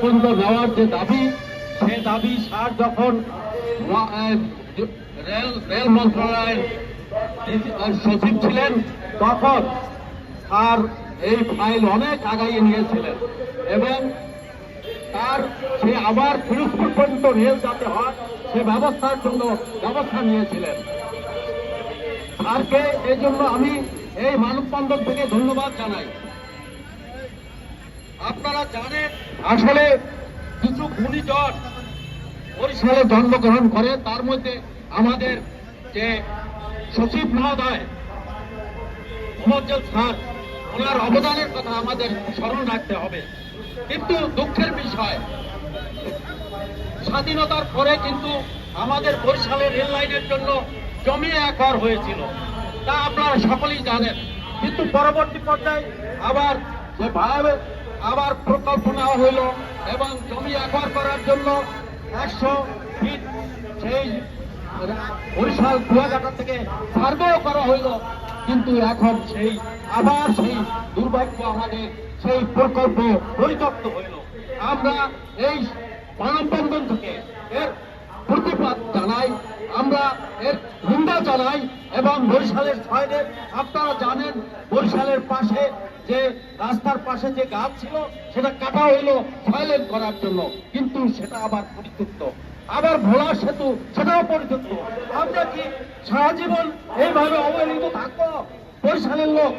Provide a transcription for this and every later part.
পর্যন্ত নেওয়ার যে দাবি, সে দাবি স্যার যখন রেল রেল মন্ত্রণালয়ের সচিব ছিলেন, তখন স্যার এই ফাইল অনেক আগাইয়ে নিয়েছিলেন এবং তার সে আবার ফিরোজপুর পর্যন্ত রেল যাতে হয়, সে ব্যবস্থার জন্য ব্যবস্থা নিয়েছিলেন। স্যারকে এই জন্য আমি এই মানববন্ধন থেকে ধন্যবাদ জানাই। আপনারা জানেন আসলে কিছু ঘূর্ণিঝড় বরিশালে জন্মগ্রহণ করে, তার মধ্যে আমাদের যে সচিব মহোদয় মোহাম্মদ স্যার, ওনার অবদানের কথা আমাদের স্মরণ রাখতে হবে। কিন্তু দুঃখের বিষয়, স্বাধীনতার পরে কিন্তু আমাদের বরিশালের রেল লাইনের জন্য জমি একর হয়েছিল। তা আপনারা সকলেই জানেন। কিন্তু পরবর্তী পর্যায়ে আবার যে ভাবে আবার প্রকল্প নেওয়া হইল এবং জমি একর করার জন্য একশো ফিট সেই বরিশাল কুয়াঘাটা থেকে সার্ভেও করা হইল। কিন্তু এখন সেই, আবার সেই দুর্ভাগ্য আমাদের, সেই প্রকল্প পরিত্যক্ত হইল। আমরা এই মানববন্ধন থেকে এর প্রতিবাদ জানাই, আমরা এর নিন্দা জানাই এবং বরিশালের ছয়দের, আপনারা জানেন, বরিশালের পাশে যে রাস্তার পাশে যে গাছ ছিল, সেটা কাটা হইল ছয়লেন করার জন্য। কিন্তু সেটা আবার পরিত্যক্ত। আবার ভোলা সেতু, সেটাও পরিত্যক্ত। আমরা কি সারা জীবন এইভাবে অবহেলিত থাকব? বরিশালের লোক,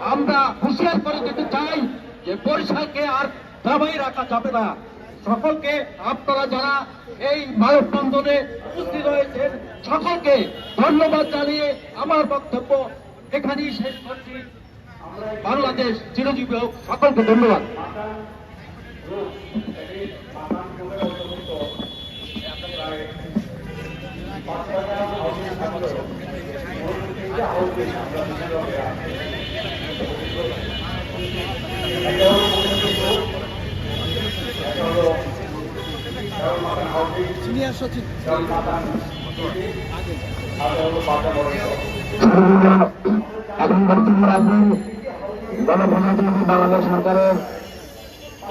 আমরা হুঁশিয়ার করে দিতে চাই যে বরিশালকে আর দাবাই রাখা যাবে না। সকলকে, আপনারা যারা এই মানববন্ধনে উপস্থিত হয়েছেন, সকলকে ধন্যবাদ জানিয়ে আমার বক্তব্য এখানেই শেষ করছি। বাংলাদেশ চিরজীবী হোক সকলকে ধন্যবাদ। সিনিয়র সচিব। বাংলাদেশ সরকারের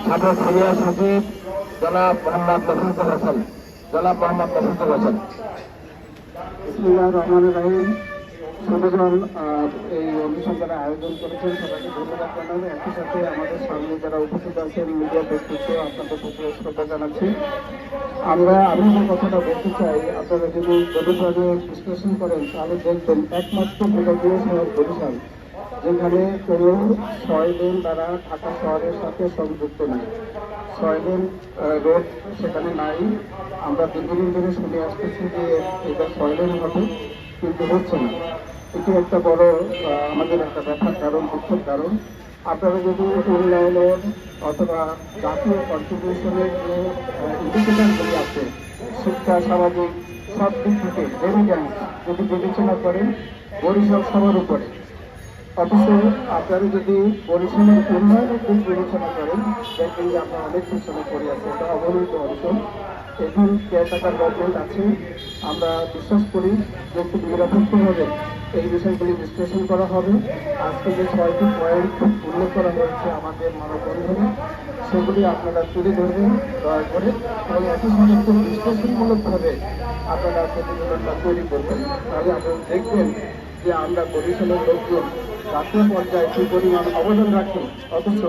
সাবেক সিনিয়র সচিব জনাব মোহাম্মদ হাসান জনাব মোহাম্মদ হাসান এই যারা আয়োজন করেছেন। সবাইকে ধন্যবাদ একই সাথে আমাদের সামনে যারা উপস্থিত আছেন, মিডিয়া ব্যক্তিত্ব, আপনাদের প্রতি শ্রদ্ধা জানাচ্ছি। আমরা আমি যে কথাটা বলতে চাই, আপনারা যদি বিশ্লেষণ করেন, তাহলে দেখবেন একমাত্র বিভাগীয় শহর বরিশাল যেখানে কোনো ছয় লেন দ্বারা ঢাকা শহরের সাথে সংযুক্ত নেই। ছয় লেন রোড সেখানে নাই। আমরা দীর্ঘদিন ধরে শুনে আসতেছি যে এটা ছয় লেন হবে, কিন্তু হচ্ছে না। এটি একটা বড় আমাদের একটা ব্যাপার কারণ, দুঃখের কারণ। আপনারা যদি উন্নয়নের অথবা জাতীয় কন্ট্রিবিউশনের যে ইন্ডিকেটারগুলি আছে, শিক্ষা, সামাজিক, সব দিক থেকে যদি বিবেচনা করেন, বরিশাল সবার উপরে। অথচ আপনারা যদি পরিশ্রমের উন্নয়নের দিক বিবেচনা করেন, দেখবেন যে আমরা অনেক পিছনে পড়ে আছি এটা অবহেলিত অঞ্চল এখন কেয়ারটাকার গভর্নমেন্ট আছে। আমরা বিশ্বাস করি যে একটু নিরাপত্তভাবে এই বিষয়গুলি বিশ্লেষণ করা হবে। আজকে যে ছয়টি পয়েন্ট উল্লেখ করা হয়েছে আমাদের মানববন্ধনে, সেগুলি আপনারা তুলে ধরবেন, দয়া করে। এবং একই সঙ্গে একটু বিশ্লেষণমূলকভাবে আপনারা প্রতিবেদনটা তৈরি করবেন। তাহলে আপনারা দেখবেন যে আমরা বরিশালের লোকজন জাতীয় পর্যায়ে কি পরিমাণ অবদান রাখি? অথচ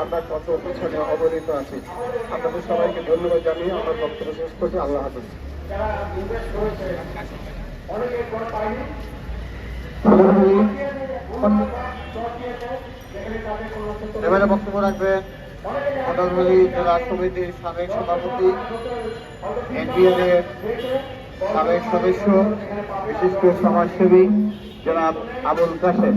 আমরা কত পিছনে অবহেলিত আছি। আপনাদের সবাইকে ধন্যবাদ জানিয়ে আমার বক্তব্য শেষ করছি। আল্লাহ হাফিজ। এবারে বক্তব্য রাখবেন পটলভূমি জেলা সমিতির সাবেক সভাপতি এনবিএর এর সাবেক সদস্য, বিশিষ্ট সমাজসেবী জনাব আবুল কাসেম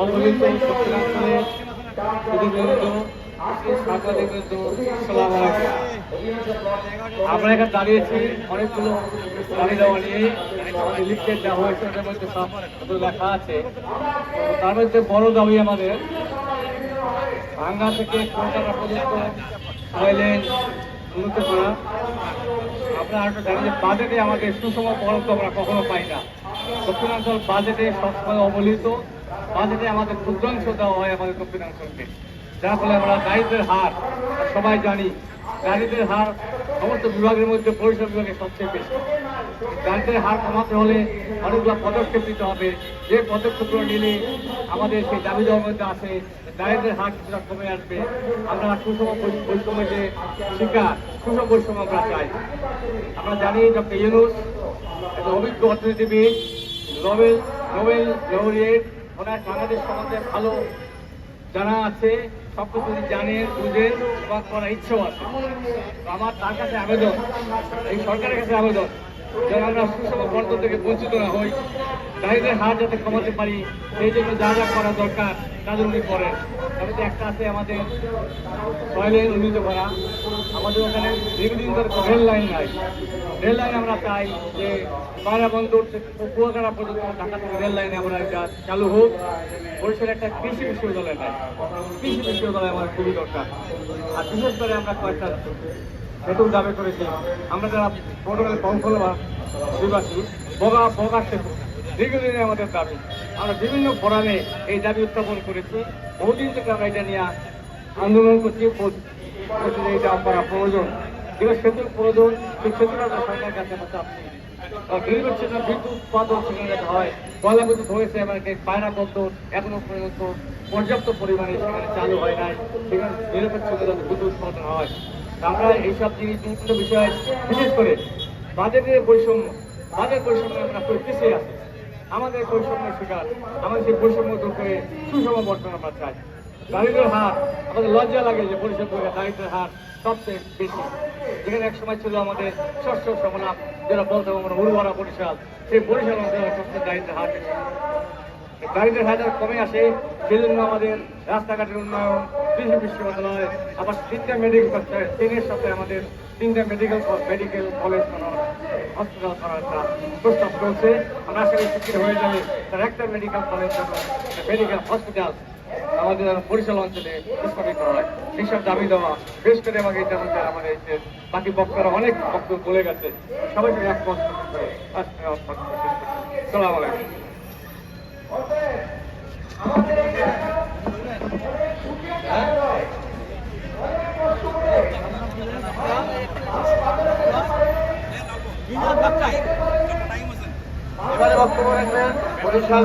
অবহিত। আমরা এখানে দাঁড়িয়েছি অনেকগুলো দাবি দেওয়া নিয়ে লিখতে দেওয়া হয়েছে ওটার মধ্যে সব লেখা আছে তার মধ্যে বড় দাবি আমাদের ভাঙ্গা থেকে কলকাতা পর্যন্ত টয়লেট উন্নত করা আমরা আরেকটা জানি যে বাজেটে আমাদের সুষম বরাদ্দ আমরা কখনো পাই না দক্ষিণাঞ্চল বাজেটে সবসময় অবহেলিত বাজেটে আমাদের ক্ষুদ্রাংশ দেওয়া হয়, আমাদের দক্ষিণাঞ্চলকে যার ফলে আমরা দারিদ্রের হার, সবাই জানি দারিদ্রের হার সমস্ত বিভাগের মধ্যে পরিষদ বিভাগে সবচেয়ে বেশি। দারিদ্রের হার কমাতে হলে অনেকগুলো পদক্ষেপ নিতে হবে। যে পদক্ষেপগুলো নিলে আমাদের সেই দাবি দেওয়ার মধ্যে আসে দারিদ্রের হার কিছুটা কমে আসবে। আমরা সুষম বৈ- বৈষম্যের যে শিকার, সুষম বৈষম্য আমরা চাই। আমরা জানি ডক্টর ইউনুস একজন অভিজ্ঞ অর্থনীতিবিদ নোবেল নোবেল লৌরিয়েট ওনার বাংলাদেশ সম্বন্ধে ভালো জানা আছে সব কিছু জানেন বুঝেন এবং করার ইচ্ছেও আছে আমার তার কাছে আবেদন এই সরকারের কাছে আবেদন যেন আমরা সুষম বর্গ থেকে বঞ্চিত না হই দারিদ্রের হার যাতে কমাতে পারি সেই জন্য যা যা করা দরকার তা যেন উনি করেন তবে তো একটা আছে আমাদের টয়লেট উন্নীত করা আমাদের ওখানে দীর্ঘদিন ধরে রেল লাইন নাই রেল লাইন আমরা চাই যে পায়রা বন্দর থেকে কুয়াকাটা পর্যন্ত ঢাকা থেকে রেল লাইনে আমরা এটা চালু হোক বরিশালে একটা কৃষি বিশ্ববিদ্যালয় নাই। কৃষি বিশ্ববিদ্যালয় আমার খুবই দরকার। আর বিশেষ করে আমরা কয়েকটা সেতুর দাবি করেছি। আমরা যারা পর্তুগালের কৌশল বা অধিবাসী বগা বগা সেতু দীর্ঘদিনে আমাদের দাবি। আমরা বিভিন্ন ফোরামে এই দাবি উত্থাপন করেছি। বহুদিন থেকে আমরা এটা নিয়ে আন্দোলন করছি। এটা করা প্রয়োজন। সেতুর প্রয়োজন আমরা সরকারের কাছে গ্রিলবেট সেতুর বিদ্যুৎ উৎপাদন সেখানে হয় কয়লা বিদ্যুৎ হয়েছে এবারকে পায়রা বন্দর এখনও পর্যন্ত পর্যাপ্ত পরিমাণে সেখানে চালু হয় নাই, সেখানে নিরপেক্ষ বিদ্যুৎ উৎপাদন হয়। আমরা এইসব জিনিস, বিভিন্ন বিশেষ করে বাজেটের বৈষম্য, বাজেট বৈষম্য আমরা পিছিয়ে আছি। আমাদের বৈষম্যের শিকার, আমাদের সেই বৈষম্য দূর করে সুষম বর্তমান আমরা চাই। দারিদ্রের হার, আমাদের লজ্জা লাগে যে পরিষদ দারিদ্রের হার সবচেয়ে বেশি। যেখানে এক সময় ছিল আমাদের শস্য সমলাপ, যেটা বলতে আমরা উর্বরা বরিশাল। সেই বরিশাল অঞ্চলে সবচেয়ে দারিদ্রের হার দারিদ্রের হার কমে আসে সেই জন্য আমাদের রাস্তাঘাটের উন্নয়ন, কৃষি বিশ্ববিদ্যালয়, আবার তিনটা মেডিকেল তিনের সাথে আমাদের তিনটা মেডিকেল মেডিকেল কলেজ হসপিটাল করার একটা প্রস্তাব চলছে আমরা আশা করি শিক্ষিত হয়ে যাবে। তার একটা মেডিকেল কলেজ মেডিকেল হসপিটাল আমাদের বরিশাল অঞ্চলে স্থাপিত হয়। এইসব দাবি দেওয়া বেশ করে আমাকে মধ্যে আমাদের এই যে বাকি বক্তারা অনেক বক্তব্য বলে গেছে। সবাইকে একমত করে বক্তব্য সালাম আলাইকুম। এবারে বক্তব্য রাখবেন বরিশাল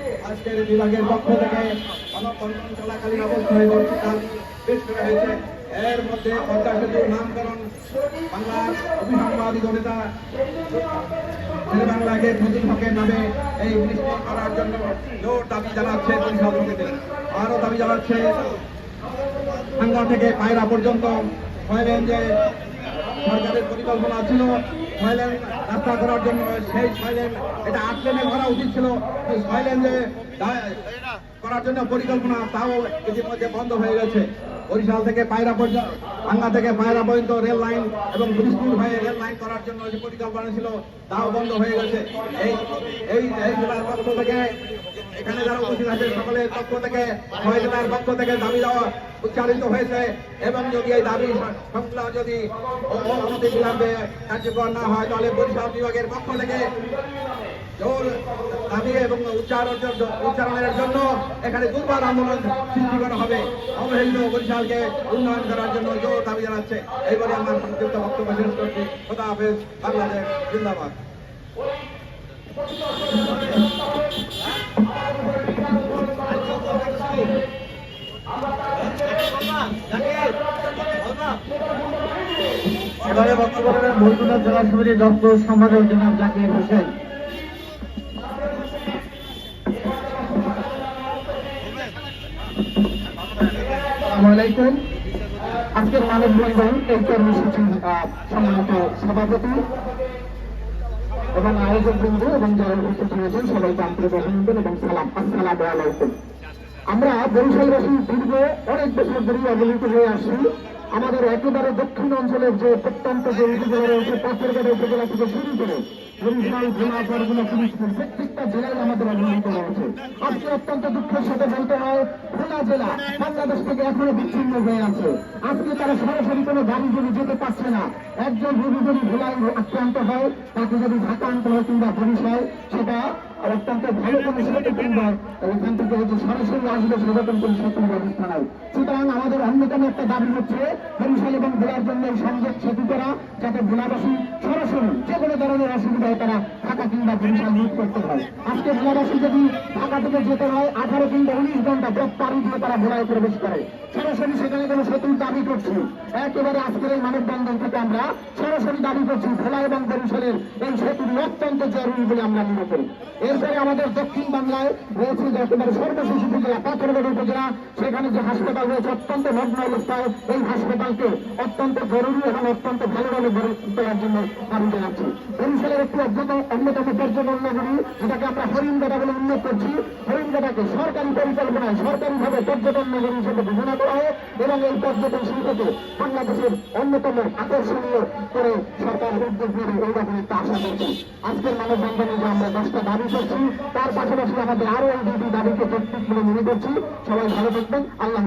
আজকের বিভাগের পক্ষ থেকে গণকর্মণ চলাকালীন অবস্থায় বর্ষিকাল পেশ করা হয়েছে। এর মধ্যে পদ্মা নামকরণ বাংলার অভিসংবাদী জনতা বাংলাকে নতুন হকের নামে এই করার জন্য জোর দাবি জানাচ্ছে আরও দাবি জানাচ্ছে থেকে পায়রা পর্যন্ত লেন যে সরকারের পরিকল্পনা ছিল ছয় লেন রাস্তা করার জন্য সেই ছয় লেন এটা আট লেনে করা উচিত ছিল। সেই ছয় লেন যে করার জন্য পরিকল্পনা, তাও ইতিমধ্যে বন্ধ হয়ে গেছে। বরিশাল থেকে পায়রা পর্যন্ত ভাঙ্গা থেকে পায়রা পর্যন্ত রেল লাইন এবং ব্রিজপুর হয়ে রেল লাইন করার জন্য যে পরিকল্পনা ছিল, তাও বন্ধ হয়ে গেছে। এই এই জেলার পক্ষ থেকে এখানে যারা উপস্থিত আছে সকলের পক্ষ থেকে জেলার পক্ষ থেকে দাবি দেওয়া উচ্চারিত হয়েছে। এবং যদি এই দাবি যদি অ- অ- অনতি বিলম্বে কার্যকর না হয়, তাহলে বরিশাল বিভাগের পক্ষ থেকে দাবি এবং উচ্চারণ উচ্চারণের জন্য এখানে দুর্বার আন্দোলন সৃষ্টি করা হবে। অবহেলিত বরিশালকে উন্নয়ন করার জন্য জোর দাবি জানাচ্ছে। এই বলে আমার সংক্ষিপ্ত বক্তব্য শেষ করছি। খোদা হাফেজ, বাংলাদেশ, জিন্দাবাদ। এবারে বক্তব্য জেলা সমিতির দপ্তর সম্পাদক জনাব জাকির হোসেন। আজকের মানববন্ধন এই কর্মসূচির সম্মানিত সভাপতি। এবং আয়োজক বিন্দু এবং যারা উপস্থিত হয়েছেন সবাইকে আন্তরিক অভিনন্দন এবং সালাম আসসালাম আলাইকুম। আমরা বরিশালবাসী দীর্ঘ অনেক বছর ধরে অবহেলিত হয়ে আসছি। আমাদের একেবারে দক্ষিণ অঞ্চলের যে প্রত্যন্ত যে উপজেলা রয়েছে, পাথরঘাটা উপজেলা থেকে শুরু করে বরিশাল জেলা পরগুনা পুলিশপুর প্রত্যেকটা জেলায় আমাদের অবহেলিত রয়েছে আজকে অত্যন্ত দুঃখের সাথে বলতে হয় খোলা জেলা বাংলাদেশ থেকে এখনও বিচ্ছিন্ন হয়ে আছে। আজকে তারা সরাসরি কোনো গাড়ি যদি যেতে পারছে না, একজন রোগী যদি ভোলায় আক্রান্ত হয়, তাকে যদি ঢাকা আনতে হয় কিংবা বরিশাল, সেটা অত্যন্ত ভালো কোনো সেতু কিংবা এখান থেকে হচ্ছে সরাসরি আসবে সেরকম কোনো সেতু ব্যবস্থা নাই সুতরাং আমাদের অন্যতম একটা দাবি হচ্ছে বরিশাল এবং ভোলার জন্য সংযোগ সেতু করা, যাতে ভোলাবাসী সরাসরি যে কোনো ধরনের অসুবিধায় তারা ঢাকা কিংবা বরিশাল মুখ করতে হয় আজকে ভোলাবাসী যদি ঢাকা থেকে যেতে হয়, আঠারো কিংবা উনিশ ঘণ্টা পথ পাড়ি দিয়ে তারা ভোলায় প্রবেশ করে। সরাসরি সেখানে কোনো সেতুর দাবি করছি। একেবারে আজকের এই মানববন্ধন থেকে আমরা সরাসরি দাবি করছি, ভোলা এবং বরিশালের এই সেতুটি অত্যন্ত জরুরি বলে আমরা মনে করি। এরপরে আমাদের দক্ষিণ বাংলায় রয়েছে যে একেবারে সর্বশেষ উপজেলা পাথরগড় উপজেলা, সেখানে যে হাসপাতাল রয়েছে, অত্যন্ত নগ্ন অবস্থায় এই হাসপাতালকে অত্যন্ত জরুরি এবং অত্যন্ত ভালোভাবে গড়ে তোলার জন্য দাবি জানাচ্ছি। বরিশালের একটি অন্যতম পর্যটন নগরী, যেটাকে আমরা হরিণগাটা বলে উল্লেখ করছি। হরিণগাটাকে সরকারি পরিকল্পনায় সরকারিভাবে পর্যটন নগরী হিসেবে ঘোষণা করা হয় এবং এই পর্যটন শিল্পকে বাংলাদেশের অন্যতম আকর্ষণীয় করে সরকার উদ্যোগ নেবে এই রকম একটা আশা করছি। আজকের মানববন্ধনে যে আমরা দশটা দাবি করছি তার পাশাপাশি আমাদের আরও এই দুটি দাবিকে প্রত্যেক মনে করছি। সবাই ভালো থাকবেন। আল্লাহ।